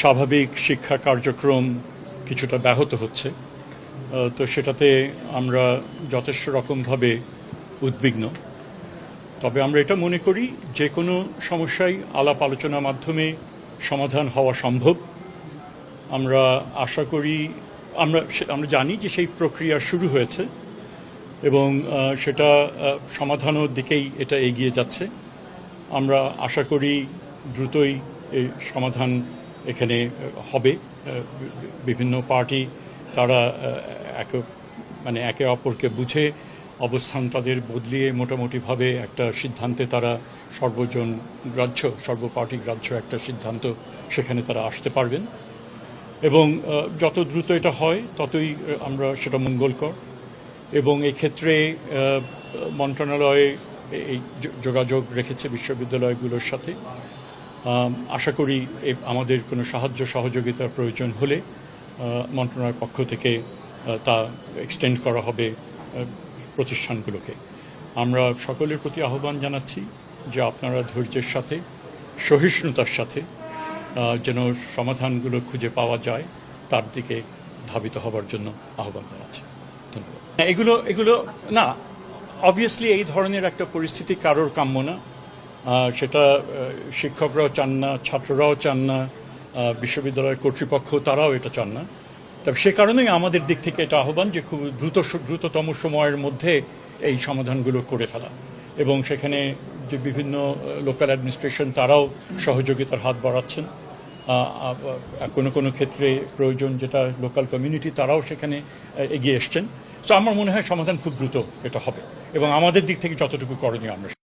স্বাভাবিক শিক্ষা কার্যক্রম কিছুটা ব্যাহত হচ্ছে তো সেটাতে আমরা যথেষ্ট রকমভাবে উদ্বিগ্ন। তবে আমরা এটা মনে করি, যে কোনো সমস্যাই আলাপ আলোচনার মাধ্যমে সমাধান হওয়া সম্ভব। আমরা আশা করি, আমরা আমরা জানি যে সেই প্রক্রিয়া শুরু হয়েছে এবং সেটা সমাধানের দিকেই এটা এগিয়ে যাচ্ছে। আমরা আশা করি দ্রুতই এই সমাধান এখানে হবে বিভিন্ন পার্টি তারা এক মানে একে অপরকে বুঝে অবস্থান তাদের বদলিয়ে মোটামুটিভাবে একটা সিদ্ধান্তে তারা সর্বজন গ্রাহ্য, সর্বপার্টি গ্রাহ্য একটা সিদ্ধান্ত সেখানে তারা আসতে পারবেন। এবং যত দ্রুত এটা হয়, ততই আমরা সেটা মঙ্গলকর। এবং এই ক্ষেত্রে মন্ত্রণালয়ে এই যোগাযোগ রেখেছে বিশ্ববিদ্যালয়গুলোর সাথে। আশা করি আমাদের কোনো সাহায্য সহযোগিতার প্রয়োজন হলে মন্ত্রণালয়ের পক্ষ থেকে তা এক্সটেন্ড করা হবে প্রতিষ্ঠানগুলোকে। আমরা সকলের প্রতি আহ্বান জানাচ্ছি যে আপনারা ধৈর্যের সাথে, সহিষ্ণুতার সাথে যেন সমাধানগুলো খুঁজে পাওয়া যায়, তার দিকে ধাবিত হবার জন্য আহ্বান জানাচ্ছি। ধন্যবাদ। এগুলো এগুলো, না অবভিয়াসলি এই ধরনের একটা পরিস্থিতি কারোর কাম্য না। সেটা শিক্ষকরাও চান না, ছাত্ররাও চান না বিশ্ববিদ্যালয়ের কর্তৃপক্ষ তারাও এটা চান না। তবে সে কারণেই আমাদের দিক থেকে এটা আহ্বান যে খুব দ্রুত দ্রুততম সময়ের মধ্যে এই সমাধানগুলো করে ফেলা। এবং সেখানে যে বিভিন্ন লোকাল অ্যাডমিনিস্ট্রেশন তারাও সহযোগিতার হাত বাড়াচ্ছেন। কোনো কোনো ক্ষেত্রে প্রয়োজন যেটা লোকাল কমিউনিটি তারাও সেখানে এগিয়ে এসছেন। তো আমার মনে হয় সমাধান খুব দ্রুত এটা হবে। এবং আমাদের দিক থেকে যতটুকু করণীয় আমরা